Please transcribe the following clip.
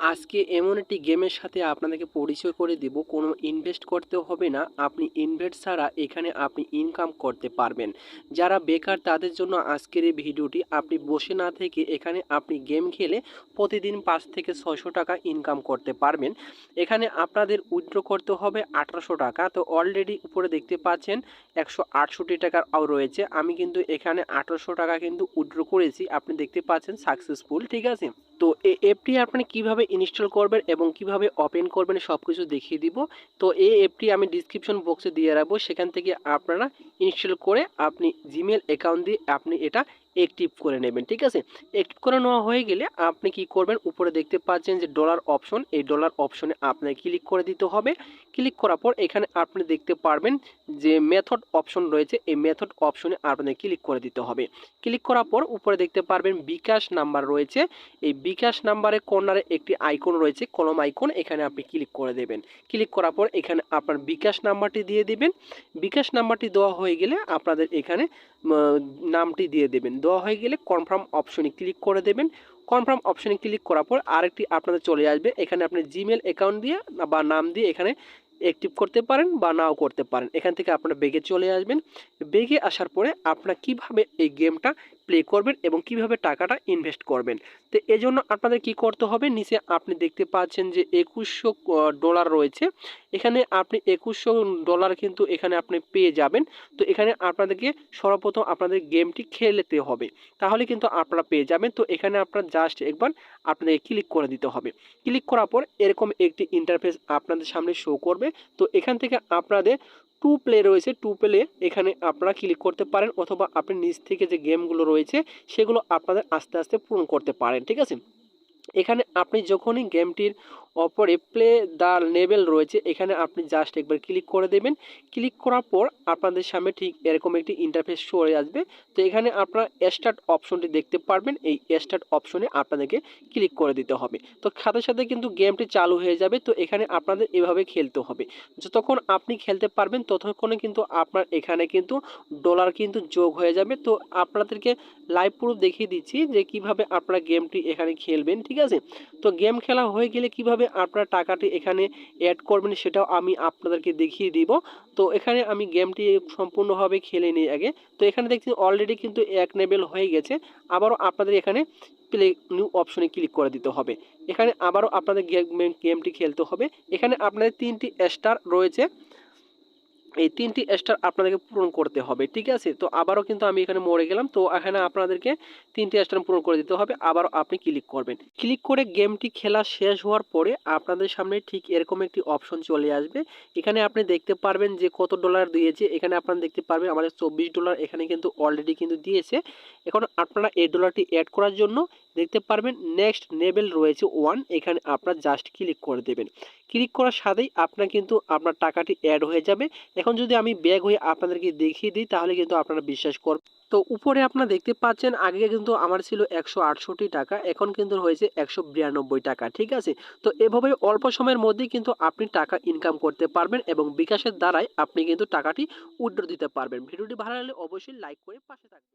আজকে এমন একটি গেমের সাথে আপনাদেরকে পরিচয় করে দিব, কোনো ইনভেস্ট করতে হবে না, আপনি ইনভেস্ট ছাড়া এখানে আপনি ইনকাম করতে পারবেন। যারা বেকার তাদের জন্য আজকের এই ভিডিওটি, আপনি বসে না থেকে এখানে আপনি গেম খেলে প্রতিদিন পাঁচ থেকে ছয়শো টাকা ইনকাম করতে পারবেন। এখানে আপনাদের উইথড্র করতে হবে আঠারোশো টাকা। তো অলরেডি উপরে দেখতে পাচ্ছেন একশো আটষট্টি টাকার রয়েছে। আমি কিন্তু এখানে আঠারোশো টাকা কিন্তু উইথড্র করেছি। আপনি দেখতে পাচ্ছেন সাকসেসফুল ঠিক আছে? তো এই অ্যাপটি আপনি কীভাবে ইনস্টল করবেন এবং কীভাবে ওপেন করবেন সব কিছু দেখিয়ে দিব। তো এই অ্যাপটি আমি ডিসক্রিপশন বক্সে দিয়ে রাখব। সেখান থেকে আপনারা ইনস্টল করে আপনি জিমেল অ্যাকাউন্ট দিয়ে আপনি এটা অ্যাক্টিভ করে নেবেন, ঠিক আছে? অ্যাক্টিভ করে নেওয়া হয়ে গেলে আপনি কি করবেন? উপরে দেখতে পাচ্ছেন যে ডলার অপশন এই ডলার অপশনে আপনাকে ক্লিক করে দিতে হবে। ক্লিক করার পর এখানে আপনি দেখতে পারবেন যে মেথড অপশন রয়েছে, এই মেথড অপশনে আপনাদের ক্লিক করে দিতে হবে। ক্লিক করার পর উপরে দেখতে পারবেন বিকাশ নাম্বার রয়েছে। এই বিকাশ নাম্বারের কর্নারে একটি আইকন রয়েছে কলম আইকন এখানে আপনি ক্লিক করে দেবেন। ক্লিক করার পর এখানে আপনার বিকাশ নাম্বারটি দিয়ে দিবেন। বিকাশ নাম্বারটি দেওয়া হয়ে গেলে আপনাদের এখানে নামটি দিয়ে দেবেন। দেওয়া হয়ে গেলে কনফার্ম অপশনে ক্লিক করে দেবেন। কনফার্ম অপশনে ক্লিক করার পর আরেকটি আপনাদের চলে আসবে। এখানে আপনি জিমেল অ্যাকাউন্ট দিয়ে বা নাম দিয়ে এখানে অ্যাক্টিভ করতে পারেন বা নাও করতে পারেন। এখান থেকে আপনারা বেগে চলে আসবেন। বেগে আসার পরে আপনারা কীভাবে এই গেমটা প্লে করবেন এবং কীভাবে টাকাটা ইনভেস্ট করবেন। তো এজন্য আপনাদের কি করতে হবে? নিচে আপনি দেখতে পাচ্ছেন যে একুশশো ডলার রয়েছে। এখানে আপনি একুশশো ডলার কিন্তু এখানে আপনি পেয়ে যাবেন। তো এখানে আপনাদেরকে সর্বপ্রথম আপনাদের গেমটি খেলতে হবে। তাহলে কিন্তু আপনারা পেয়ে যাবেন। তো এখানে আপনার জাস্ট একবার আপনাদেরকে ক্লিক করে দিতে হবে। ক্লিক করার পর এরকম একটি ইন্টারফেস আপনাদের সামনে শো করবে। তো এখান থেকে আপনাদের টু প্লে রয়েছে টু প্লে এখানে আপনারা ক্লিক করতে পারেন অথবা আপনি নিজ থেকে যে গেমগুলো রয়েছে, সেগুলো আপনাদের আস্তে আস্তে পূরণ করতে পারেন, ঠিক আছে? এখানে আপনি যখনই গেমটির অপরে প্লে দ্য লেভেল রয়েছে, এখানে আপনি জাস্ট একবার ক্লিক করে দেবেন। ক্লিক করার পর আপনাদের সামনে ঠিক এরকম একটি ইন্টারফেস শো হয়ে আসবে। তো এখানে আপনারা স্টার্ট অপশনটি দেখতে পারবেন। এই স্টার্ট অপশনে আপনাদেরকে ক্লিক করে দিতে হবে। তো সাথে সাথে কিন্তু গেমটি চালু হয়ে যাবে। তো এখানে আপনাদের এভাবে খেলতে হবে। যতক্ষণ আপনি খেলতে পারবেন, ততক্ষণে কিন্তু আপনার এখানে কিন্তু ডলার কিন্তু যোগ হয়ে যাবে। তো আপনাদেরকে লাইভ প্রুফ দেখিয়ে দিচ্ছি যে কীভাবে আপনারা গেমটি এখানে খেলবেন, ঠিক আছে? তো গেম খেলা হয়ে গেলে কীভাবে আপনারা টাকাটি এখানে অ্যাড করবেন, সেটাও আমি আপনাদেরকে দেখিয়ে দিব। তো এখানে আমি গেমটি সম্পূর্ণভাবে খেলে নিই আগে। তো এখানে দেখছি অলরেডি কিন্তু এক লেভেল হয়ে গেছে। আবারও আপনাদের এখানে প্লে নিউ অপশনে ক্লিক করে দিতে হবে। এখানে আবারও আপনাদের গেমটি খেলতে হবে। এখানে আপনাদের তিনটি স্টার রয়েছে। এই তিনটি স্টার আপনাদেরকে পূরণ করতে হবে, ঠিক আছে? তো আবারও কিন্তু আমি এখানে মরে গেলাম, তো এখানে আপনাদেরকে তিনটি স্টার পূরণ করে দিতে হবে, আবারও আপনি ক্লিক করবেন। ক্লিক করে গেমটি খেলা শেষ হওয়ার পরে আপনাদের সামনে ঠিক এরকম একটি অপশন চলে আসবে। এখানে আপনি দেখতে পারবেন যে কত ডলার দিয়েছে, এখানে আপনারা দেখতে পারবেন আমাদের চব্বিশ ডলার এখানে কিন্তু অলরেডি কিন্তু দিয়েছে। এখন আপনারা এই ডলারটি অ্যাড করার জন্য দেখতে পারবেন নেক্সট লেভেল রয়েছে ওয়ান এখানে আপনার জাস্ট ক্লিক করে দেবেন। ক্লিক করার সাথেই আপনার কিন্তু আপনার টাকাটি অ্যাড হয়ে যাবে। এখন যদি আমি ব্যাগ হয়ে আপনাদেরকে দেখিয়ে দিই, তাহলে কিন্তু আপনারা বিশ্বাস করবেন তো উপরে আপনারা দেখতে পাচ্ছেন, আগে কিন্তু আমার ছিল একশো আটষট্টি টাকা, এখন কিন্তু হয়েছে একশো বিরানব্বই টাকা, ঠিক আছে? তো এভাবে অল্প সময়ের মধ্যে কিন্তু আপনি টাকা ইনকাম করতে পারবেন এবং বিকাশের দ্বারাই আপনি কিন্তু টাকাটি উড্র দিতে পারবেন। ভিডিওটি ভালো লাগলে অবশ্যই লাইক করে পাশে থাকবেন।